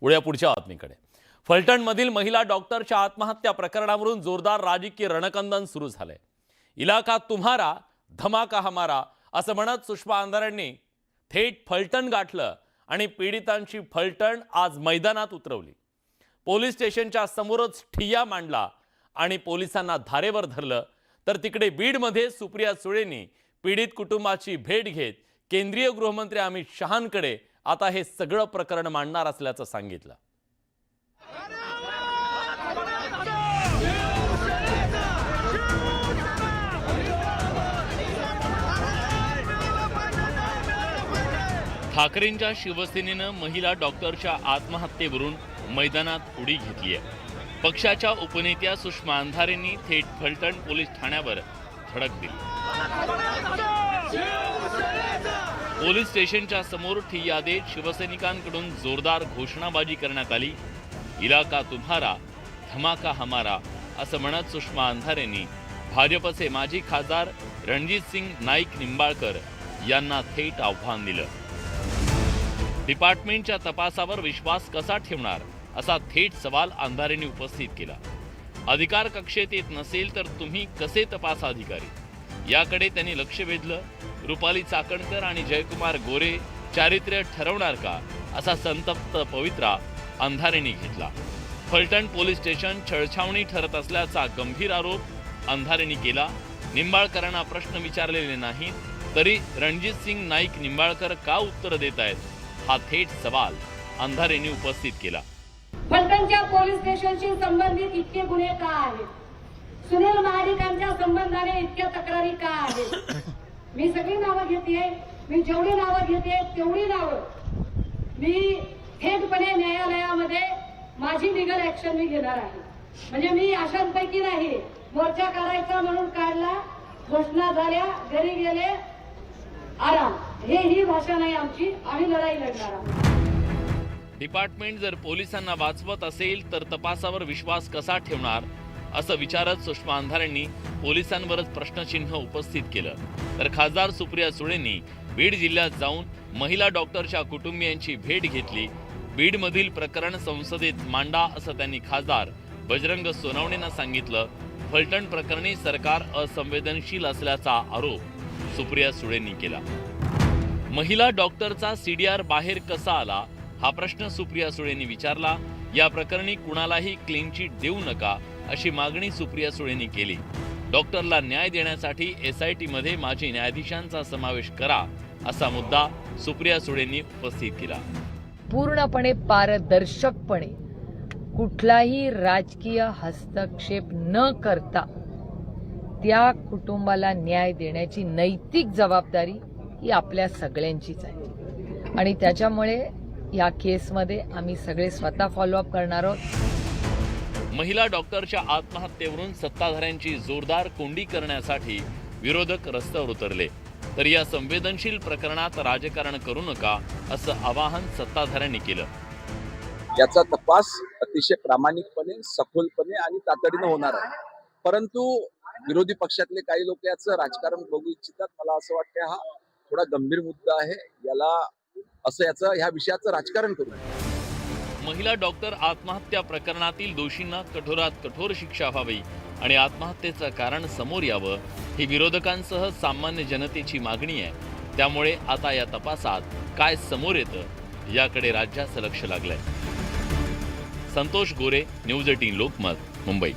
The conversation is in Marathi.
उड्या पुढच्या बातमीकडे. फलटणमधील महिला डॉक्टरच्या आत्महत्या प्रकरणावरून जोरदार राजकीय रणकंदन सुरू झालंय. इलाका तुम्हारा धमाका हमारा असं म्हणत सुषमा अंधारेंनी थेट फलटण गाठलं आणि पीडितांची फलटण आज मैदानात उतरवली. पोलीस स्टेशनच्या समोरच ठिय्या मांडला आणि पोलिसांना धारेवर धरलं. तर तिकडे बीडमध्ये सुप्रिया सुळेंनी पीडित कुटुंबाची भेट घेत केंद्रीय गृहमंत्री अमित शहांकडे आता हे सगळं प्रकरण मांडणार असल्याचं सांगितलं. ठाकरेंच्या शिवसेनेनं महिला डॉक्टरच्या आत्महत्येवरून मैदानात उडी घेतली आहे. पक्षाच्या उपनेत्या सुषमा अंधारेंनी थेट फलटण पोलीस ठाण्यावर धडक दिली. पोलीस स्टेशनच्या समोर ठिय्या देत शिवसैनिकांकडून जोरदार घोषणाबाजी करण्यात आली. इलाका तुम्हारा धमाका हमारा असं म्हणत सुषमा अंधारेंनी भाजपचे माजी खासदार रणजित सिंग नाईक निंबाळकर यांना थेट आव्हान दिलं. डिपार्टमेंटच्या तपासावर विश्वास कसा ठेवणार असा थेट सवाल अंधारेंनी उपस्थित केला. अधिकार कक्षेत येत नसेल तर तुम्ही कसे तपास अधिकारी? याकडे त्यांनी लक्ष वेधलं. रुपाली चाकणकर आणि जयकुमार गोरे चारित्र्य ठरवणार का असा संतप्त पवित्रा अंधारेंनी घेतला. फलटण पोलीस स्टेशन छळछावणी ठरत असल्याचा गंभीर आरोप अंधारेंनी केला. निंबाळकरांना प्रश्न विचारलेले नाहीत तरी रणजित सिंग नाईक निंबाळकर का उत्तर देत आहेत हा थेट सवाल अंधारेंनी उपस्थित केला. फलटणच्या पोलीस स्टेशनशी संबंधित इतके गुन्हे का आहेत? सुनील महाडिकांच्या संबंधाने इतक्या तक्रारी का आहेत? मी सगळी नावं घेते मी जेवढी नावं घेते तेवढी नावं. मी थेटपणे न्यायालयामध्ये माझी लिगल ऍक्शन मी घेणार आहे. म्हणजे मी अशांपैकी नाही मोर्चा काढायचा म्हणून काढला घोषणा झाल्या घरी गेले आराम. हे ही भाषा नाही आमची आम्ही लढाई लढणार आहोत. डिपार्टमेंट जर पोलिसांना वाचवत असेल तर तपासावर विश्वास कसा ठेवणार? असं विचारत सुषमा अंधारेंनी पोलिसांवरच प्रश्नचिन्ह उपस्थित केलं. तर खासदार सुप्रिया सुळेंनी बीड जिल्ह्यात जाऊन महिला डॉक्टरच्या कुटुंबियांची भेट घेतली. बीडमधील प्रकरण संसदेत मांडा असं त्यांनी खासदार बजरंग सोनवणेंना सांगितलं. फलटण प्रकरणी सरकार असंवेदनशील असल्याचा आरोप सुप्रिया सुळेंनी केला. महिला डॉक्टरचा सीडीआर बाहेर कसा आला? हा प्रश्न सुप्रिया सुळेंनी विचारला. या प्रकरणी कुणालाही क्लीन चिट देऊ नका. अशी मागणी सुप्रिया सुळेंनी केली. डॉक्टरला न्याय देण्यासाठी एस आयमध्ये माजी न्यायाधीशांचा समावेश करा असा मुद्दा सुप्रिया सुळेंनी उपस्थित केला. पूर्णपणे पारदर्शकपणे कुठलाही राजकीय हस्तक्षेप न करता त्या कुटुंबाला न्याय देण्याची नैतिक जबाबदारी ही आपल्या सगळ्यांचीच आहे. आणि त्याच्यामुळे या केसमध्ये आम्ही सगळे स्वतः फॉलोअप करणार आहोत. महिला डॉक्टरच्या आत्महत्येवरून सत्ताधाऱ्यांची जोरदार कोंडी करण्यासाठी विरोधक रस्त्यावर उतरले. तर या संवेदनशील प्रकरणात राजकारण करू नका असं आवाहन सत्ताधाऱ्यांनी केलं. याचा तपास अतिशय प्रामाणिकपणे सखोलपणे आणि तातडीनं होणार आहे. परंतु विरोधी पक्षातले काही लोक याचं राजकारण बघू इच्छितात. मला असं वाटतं हा थोडा गंभीर मुद्दा आहे. याला असं याचं ह्या विषयाचं राजकारण करू नये महिला डॉक्टर आत्महत्या प्रकरणातील दोषींना कठोरात कठोर शिक्षा व्हावी आणि आत्महत्येचं कारण समोर यावं ही विरोधकांसह सामान्य जनतेची मागणी आहे. त्यामुळे आता या तपासात काय समोर येतं याकडे राज्याचं लक्ष लागलंय. Santosh Gore news eighteen Lokmat Mumbai.